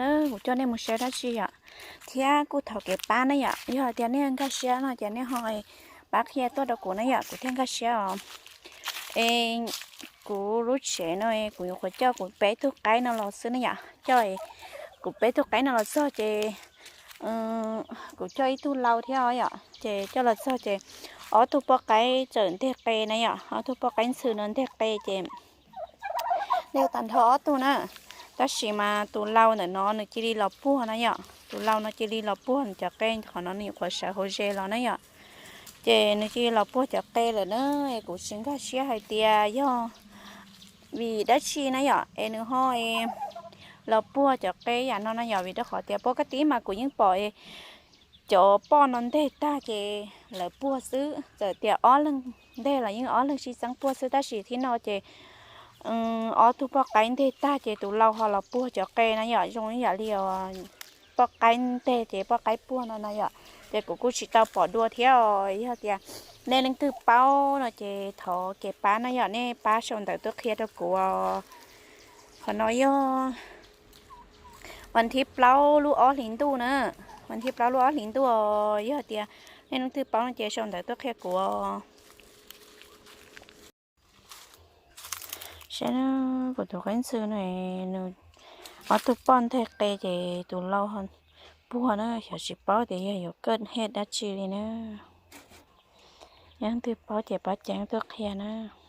nó một cho nên một xe đó chi ạ thì à cô thảo cái ba này ạ giờ thì anh cái xe nó thì anh hỏi bác kia tôi đâu của này ạ của thiên cái xe ạ ê của lúc trẻ nó của nhiều cái cho của bé thuốc cái nó là xưa này ạ cho của bé thuốc cái nó là xưa chị um, của cho ít tu lâu theo ạ chị cho là xưa chị ở thu bao cái trơn thế cây này ạ ở thu bao cái sườn thế cây chị nếu tàn thọ tu nữa ก็ชิมาตัวเราเนี่ยน้องเนึกจีรีเราปุ้นนะเนาะตัวเราเนาะจีรีเราปุ้นจากเก้งของน้องนยู่ขวดชาโฮเจเรานะเนาะเจเนึกจีรีเราปุ้นจกเก้เลยเนาะอกูชิงก็เชียร์ให้เตียย่อวีดัชชีนะเนาะเอ็นห้อยอราปุ้นจะแก้อย่างน้องนะเนาะวีดัชขอเตียปกติมากูยิ่งปล่อยจอป้อนนั่นเด็ดตาเจลราปุ้นซื้อจะเตียอ้อนเรื่องเด็ดเายิ่งอ้อนเรื่องชีสังปัวซื้อดัชชีที่นอเจออทุกปกันเตาเจตุเราหอเราปวจะแกนะอย่าจงอยาเลียวปกันเตเจปกันปวนนะอย่าเจกกูชิตาปอดัวเที่ยวอีเทียนในหนังตือเป้าเนาะเจทอเก็บป้านะอย่าเนป้าชนแต่ตัวเคียดกูขอน้อยวันที่เปล่าลูกอ๋อหลินตู้นะวันที่เปล่าลูกอ๋อหลินตู้อีเทียในหนังตือเป้าเจชนแต่ตัวเคียดกู sẽ nó của tụi cánh sư này nó ở tụi bọn thế cây thì tụi lâu hơn bùa nó hiểu chỉ bao thì hiểu cơn hết đã chi đi nữa những thứ bao thì bao chẳng tụi kia nữa